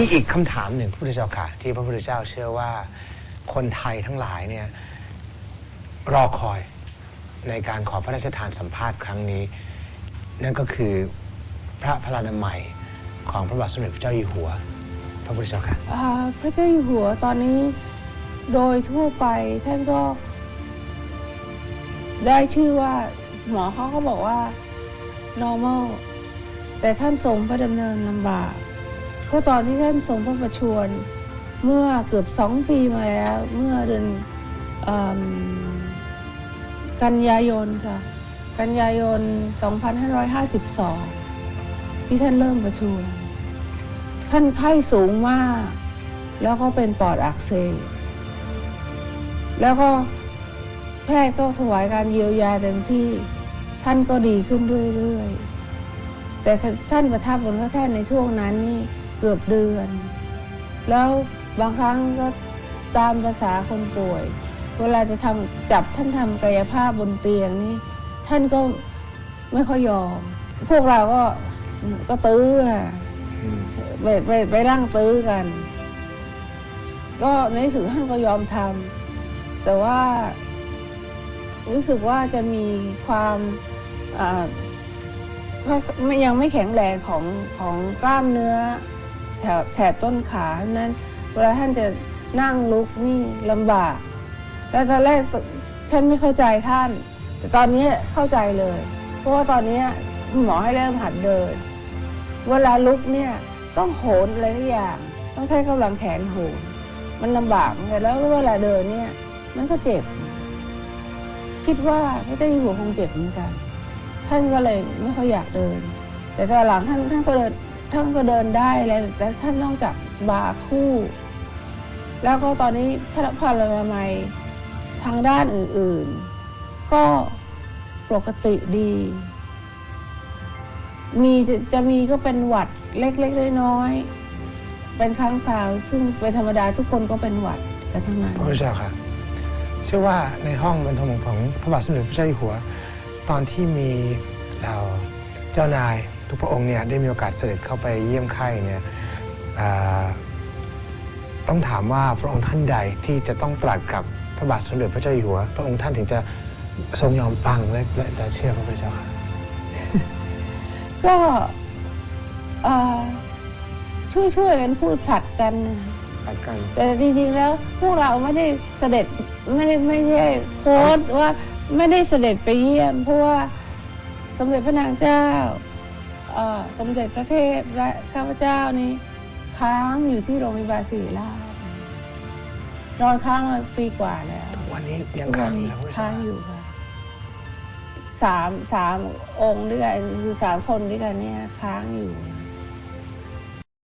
มีอีกคำถามหนึ่งพระพุทธเจ้าค่ะ ที่พระพุทธเจ้าเชื่อว่าคนไทยทั้งหลายเนี่ยรอคอยในการขอพระราชทานสัมภาษณ์ครั้งนี้ นั่นก็คือพระพลานามัยของพระบาทสมเด็จพระเจ้าอยู่หัว พระพุทธเจ้าค่ะอ่าพระเจ้าอยู่หัวตอนนี้โดยทั่วไปท่านก็ ได้ชื่อว่าหมอเขาก็บอกว่า normal แต่ท่านทรงพระดำเนินลำบาก เพราะตอนที่ท่านทรงพระประชวรเมื่อเกือบสองปีมาแล้ว เมื่อเดือนกันยายนค่ะ กันยายน 2552 ที่ท่านเริ่มประชวรท่านไข้สูงมาก แล้วก็เป็นปอดอักเสบแล้วก็แพทย์ก็ถวายการเยียวยาเต็มที่ท่านก็ดีขึ้นเรื่อยๆ แต่ท่านประทับบนพระแท่นในช่วงนั้นนี่ เกือบเดือน แล้วบางครั้งก็ตามภาษาคนป่วย เวลาจะทำจับท่านทำกายภาพบนเตียงนี่ท่านก็ไม่ค่อยยอม พวกเราก็ก็ตื้อไปไปไปนั่งตื้อกัน ก็ในที่สุดท่านก็ยอมทำแต่ว่ารู้สึกว่าจะมีความอ่ายังไม่แข็งแรงของของกล้ามเนื้อ แถบแถบต้นขานั้น เวลาท่านจะนั่งลุกนี่ลำบาก แล้วตอนแรกฉันไม่เข้าใจท่าน แต่ตอนนี้เข้าใจเลย เพราะว่าตอนนี้หมอให้เริ่มหัดเดิน เวลาลุกเนี่ยต้องโหนอะไรทุกอย่าง ต้องใช้กำลังแขนโหนมันลำบากเหมือนกันแล้วเวลาเดินเนี่ย มันก็เจ็บ คิดว่าพระเจ้าอยู่หัวคงเจ็บเหมือนกัน ท่านก็เลยไม่ค่อยอยากเดิน แต่ตอนหลังท่านท่านก็เดิน ท่านก็เดินได้แล้วแต่ท่านต้องจับบาคู่ แล้วก็ตอนนี้พระพลานามัยทางด้านอื่นๆ ก็ปกติดี มีจะจะมีก็เป็นหวัดเล็กๆน้อยๆเป็นครั้งคราว ซึ่งเป็นธรรมดาทุกคนก็เป็นหวัดกันทั้งนั้นพระเจ้าค่ะเชื่อว่าในห้องบรรทมของพระบาทสมเด็จพระเจ้าอยู่หัว ตอนที่มีเรา เจ้านายทุกพระองค์เนี่ยได้มีโอกาสเสด็จเข้าไปเยี่ยมไข้เนี่ยอ่าต้องถามว่าพระองค์ท่านใดที่จะต้องตรัสกับพระบาทสมเด็จพระเจ้าอยู่หัว พระองค์ท่านถึงจะทรงยอมฟังและและจะเชื่อพระพุทธเจ้าค่ะก็เอ่อช่วยช่วยๆกันพูดผลัดกันปัดกัน แต่จริงๆแล้วพวกเราไม่ได้เสด็จไม่ได้ไม่ใช่โค้ดว่าไม่ได้เสด็จไปเยี่ยมเพราะว่า สมเด็จพระนางเจ้าเอ่อสมเด็จพระเทพและข้าพเจ้านี่ค้างอยู่ที่โรงพยาบาลศิริราชนอนค้างมาปีกว่าแล้ววันนี้ยังทุกค้าวังนอยู่นี้นะพระพุทธค้าเจ้างอยู่ค่ะสามสามองค์ด้วยกันคือสามคนด้วยกันเนี่ยค้างอยู่